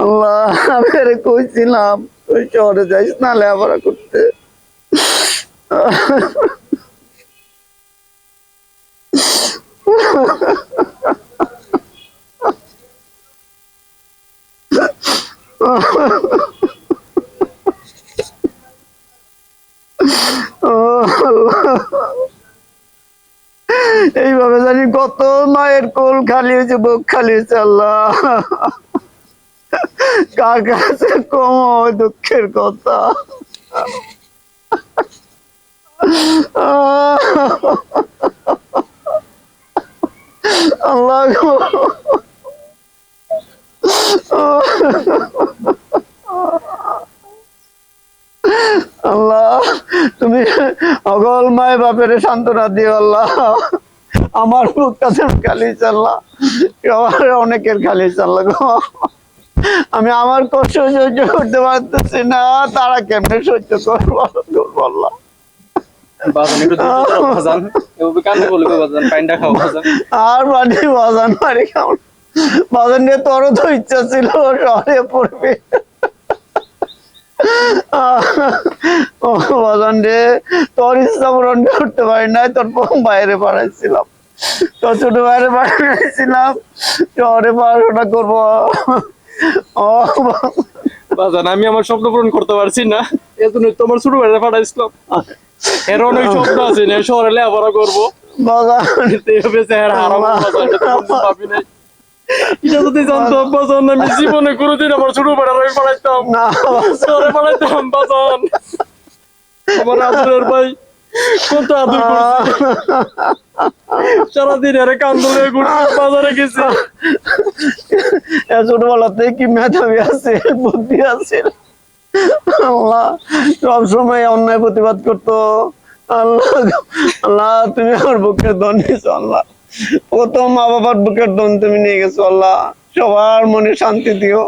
আল্লাহ আমি আরে কইছিলাম ওই শহরে যাইস না লেখাপড়া করতে ও আল্লাহ এইভাবে জানি কত মায়ের কোল খালি হয়েছে, বুক খালি হয়েছে, আল্লাহ। কার কাছে কম দুঃখের কথা। আল্লাহ আল্লাহ, তুমি অগল মায় বাপের সান্ত্বনা দিও, আল্লাহ। আমার বুক কাছে খালি চাল্লা। আমার অনেকের খালি চাল্লা গো। আমি আমার কষ্ট সহ্য করতে পারতেছি না তারা কেমনে সহ্য করব? বাজান আর মানে বাজান মারি কেমন বাজান নিয়ে তোরও তো ইচ্ছা ছিল শহরে পড়বে। ও বাজান রে তোর ইচ্ছা পূরণ করতে পারি নাই তোর বাইরে পাঠাইছিলাম। তোর ছোট বাইরে পাঠাইছিলাম শহরে পড়াশোনা করব। ও বাজান আমি আমার স্বপ্ন পূরণ করতে পারছি না এজন্য তোমার ছোট ভাইরা পাঠাইছিলাম। এর অনেক স্বপ্ন আছে না শহরে লেখাপড়া করব। বাজান হারাবো বাজান ভাবি নাই। যদি জানতাম বাজান আমি জীবনে কোনোদিন আমার ছোট ভাইরা আমি পাঠাইতাম না শহরে বাজান আমার আদরের ভাই কত আদর সারাদিন এর কান্দলে ঘুরছে বাজারে গেছে। ছোটবেলাতে কি মেধাবী আছে বুদ্ধি আছে? আল্লাহ সবসময় অন্যায় প্রতিবাদ করতো। আল্লাহ আল্লাহ তুমি আমার বুকের নিয়েছো আল্লাহ। প্রথম মা বাবার বুকের দন তুমি নিয়ে গেছো আল্লাহ। সবার মনে শান্তি দিও।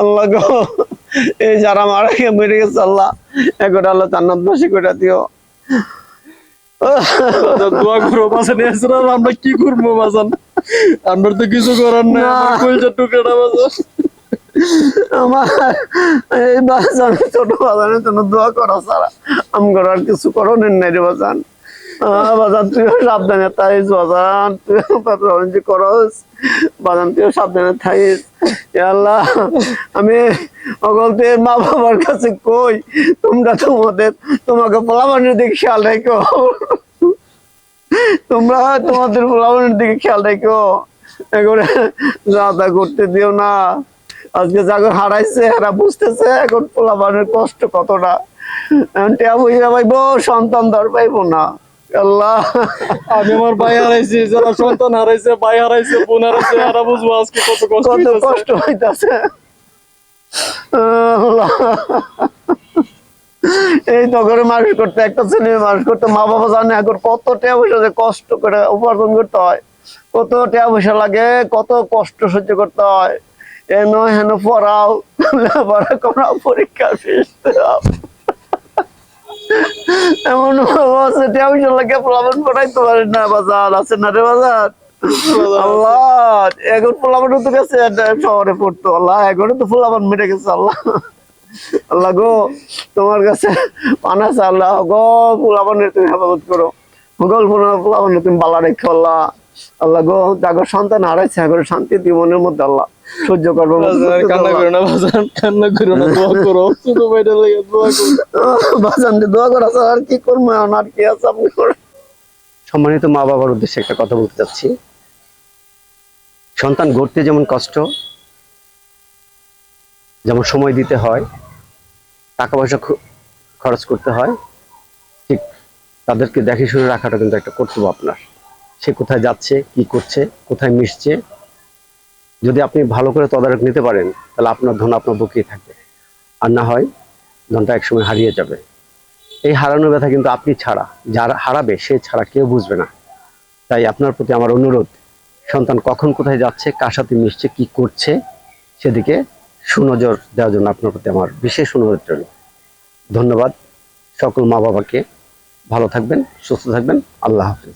আল্লাহ গো এই যারা মারা গেছে আল্লাহ এখন আল্লাহ করে দিও। দোয়া করো বাজান এছাড়া আমরা কি করব বাজান? আমরা তো কিছু করার নাই। আমার কলজার টুকরাটা বাজান। আমার এই বাজান ছোট বাজানের জন্য দোয়া করা ছাড়া আমগর আর কিছু করণের নাই রে বাজান, তুইও সাবধানে থাইস বাজান পাত্রী করস, বাজান, তুইও সাবধানে থাইস আল্লাহ, আমি অগলতে মা বাবার কাছে কই, তোমরা তোমাদের, তোমাকে পোলাবানের দিকে খেয়াল রেখো। তোমরা তোমাদের পোলাবানের দিকে খেয়াল রেখো। এগুলো যা করতে দিও না। আজকে যাকে হারাইছে, এরা বুঝতেছে এখন পোলাবানের কষ্ট কতটা। এখন টিয়া বুঝে পাইবো, সন্তান ধর পাইবো না। আল্লাহ। আমি আমার ভাই হারাইছি যারা সন্তান হারাইছে ভাই হারাইছে বোন হারাইছে এরা বুঝব আজকে কত কষ্ট কত কষ্ট হইতাছে। আল্লাহ। এই করে মানুষ করতে একটা ছেলে মানুষ করতে মা বাবা জানে এখন কত টাকা পয়সা যে কষ্ট করে উপার্জন করতে হয়। কত টাকা পয়সা লাগে কত কষ্ট সহ্য করতে হয়। এন হেন পড়াও লেখাপড়া করাও পরীক্ষা ফিস দাও এমন আছে লাগে প্লাবন পড়াইতে পারে না বাজার আছে না রে বাজার? আল্লাহ এখন পোলাপান তো গেছে শহরে পড়তো আল্লাহ এখন তো পোলাপান মেরে গেছে আল্লাহ। আল্লাহ গো তোমার কাছে পানাছে আল্লাহ গো পোলাপানের তুমি হেফাজত করো। গল্প পোলাপানের তুমি বালা রেখে আল্লাহ। আল্লাহ গো সন্তান হারাইছে শান্তি জীবনের মধ্যে আল্লাহ। সহ্য করব কান্না করো না বাজান কান্না করো না দোয়া করো ছোট ভাইটা লাগে দোয়া করো। বাজান দোয়া করা আর কি করব? আর কি আছে আপনি সম্মানিত মা বাবার উদ্দেশ্যে একটা কথা বলতে চাচ্ছি। সন্তান গড়তে যেমন কষ্ট যেমন সময় দিতে হয় টাকা পয়সা খরচ করতে হয় ঠিক তাদেরকে দেখে শুনে রাখাটা কিন্তু একটা কর্তব্য আপনার। সে কোথায় যাচ্ছে, কি করছে, কোথায় মিশছে। যদি আপনি ভালো করে তদারক নিতে পারেন, তাহলে আপনার ধন আপনার বুকেই থাকবে। আর না হয় ধনটা একসময় হারিয়ে যাবে। এই হারানোর ব্যথা কিন্তু আপনি ছাড়া, যারা হারাবে, সে ছাড়া কেউ বুঝবে না। তাই আপনার প্রতি আমার অনুরোধ, সন্তান কখন কোথায় যাচ্ছে, কার সাথে মিশছে, কি করছে, সেদিকে সুনজর দেওয়ার জন্য আপনার প্রতি আমার বিশেষ অনুরোধ রইল। ধন্যবাদ সকল মা বাবাকে ভালো থাকবেন, সুস্থ থাকবেন। আল্লাহ হাফিজ।